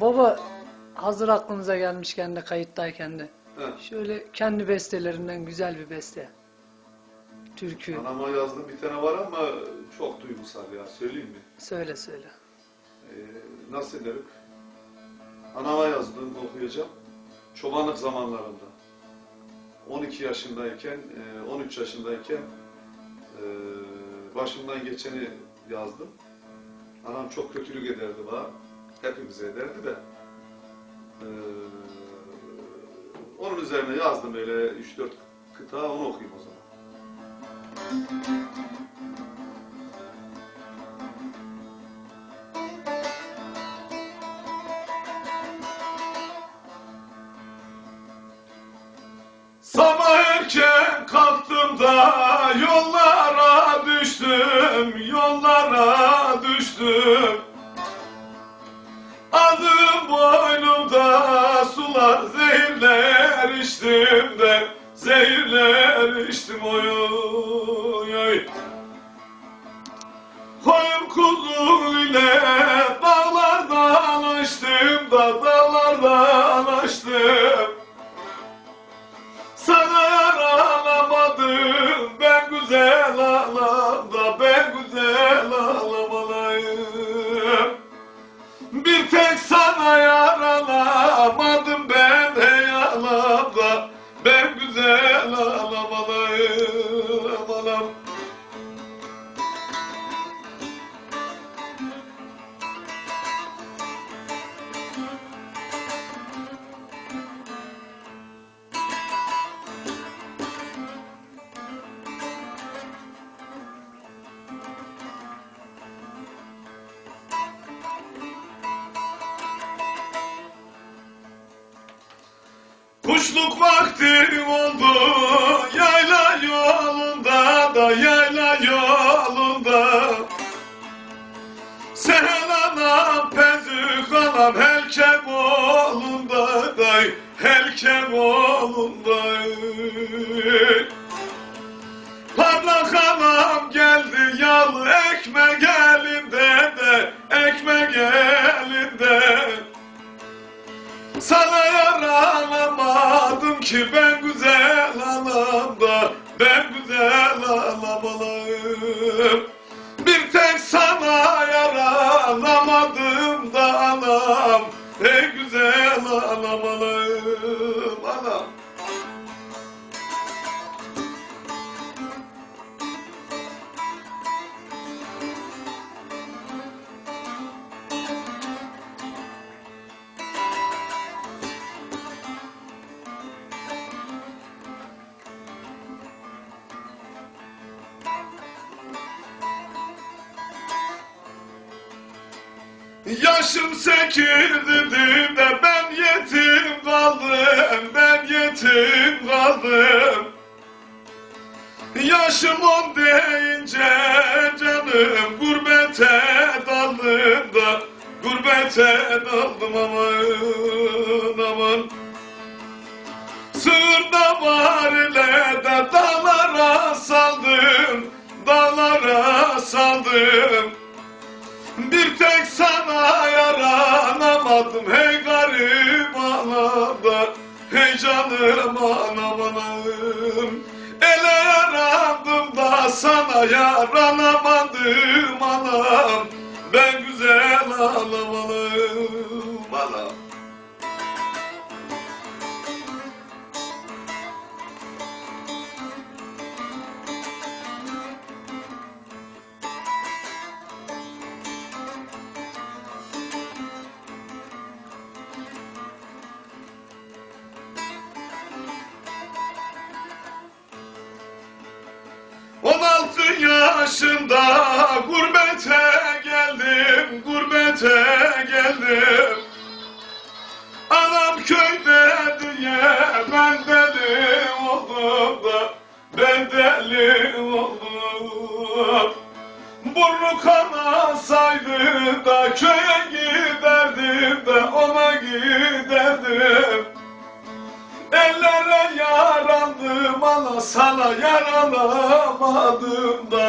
Baba hazır aklımıza gelmişken de kayıttayken de Heh. şöyle kendi bestelerinden güzel bir beste. Türkü. Anama yazdığım bir tane var ama çok duygusal ya. Söyleyeyim mi? Söyle söyle. Ee, nasıl ederim? Anama yazdım okuyacağım. Çobanlık zamanlarında. 12 yaşındayken, e, 13 yaşındayken e, başımdan geçeni yazdım. Anam çok kötülük ederdi bana. Hepimize ederdi de. E, onun üzerine yazdım böyle 3-4 kıta onu okuyayım o zaman. Sabah erken kalktım da yollara düştüm, içtim de zehirler içtim oy oy oy. Koyun kuzu ile dağlardan açtım da dağlardan açtım. Sana yaralamadım ben güzel ben Kuşluk vaktim oldu yayla yolunda da yayla yolunda. Sehel anam pezük anam helkem ki ben güzel anam da ben güzel alamalıyım. Bir tek sana yaranamadım da anam en güzel alamalıyım Yaşım sekizdi de ben yetim kaldım, ben yetim kaldım. Yaşım on deyince canım gurbete daldım da gurbete daldım aman aman. Sığırda var ile de dağlara saldım, dağlara saldım. Bir tek sana yaranamadım hey garip anamda Hey canım anam anam. Ele yarandım da sana yaranamadım anam. Ben güzel ağlamalım anam altı yaşında gurbete geldim, gurbete geldim. Anam köyde diye ben deli oldum da, ben deli oldum. Burnu kanasaydı da köye giderdim de ona giderdim. Ana sana yarandım da